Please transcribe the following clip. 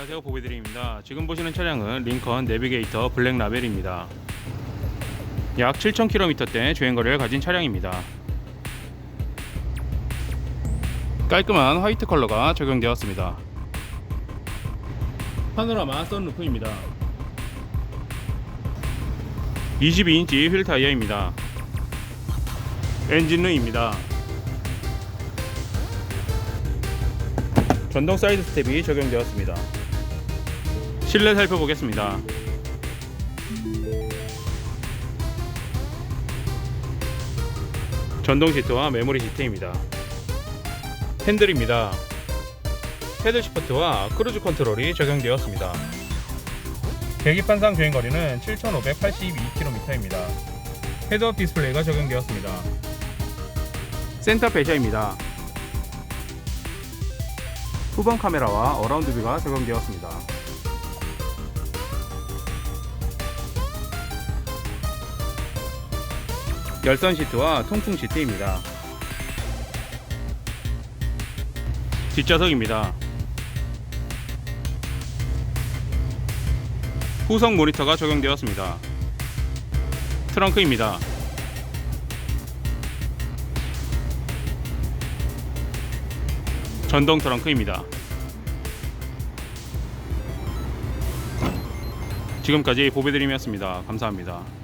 안녕하세요. 보배드림입니다. 지금 보시는 차량은 링컨 내비게이터 블랙 라벨입니다. 약 7,000km대 주행거리를 가진 차량입니다. 깔끔한 화이트 컬러가 적용되었습니다. 파노라마 썬루프입니다. 22인치 휠 타이어입니다. 엔진룸입니다. 전동 사이드 스텝이 적용되었습니다. 실내 살펴보겠습니다. 전동 시트와 메모리 시트입니다. 핸들입니다. 패들 시프트와 크루즈 컨트롤이 적용되었습니다. 계기판상 주행 거리는 7,582km입니다. 헤드업 디스플레이가 적용되었습니다. 센터 배셔입니다. 후방 카메라와 어라운드 뷰가 적용되었습니다. 열선 시트와 통풍 시트입니다. 뒷좌석입니다. 후성 모니터가 적용되었습니다. 트렁크입니다. 전동 트렁크입니다. 지금까지 보배드림이었습니다. 감사합니다.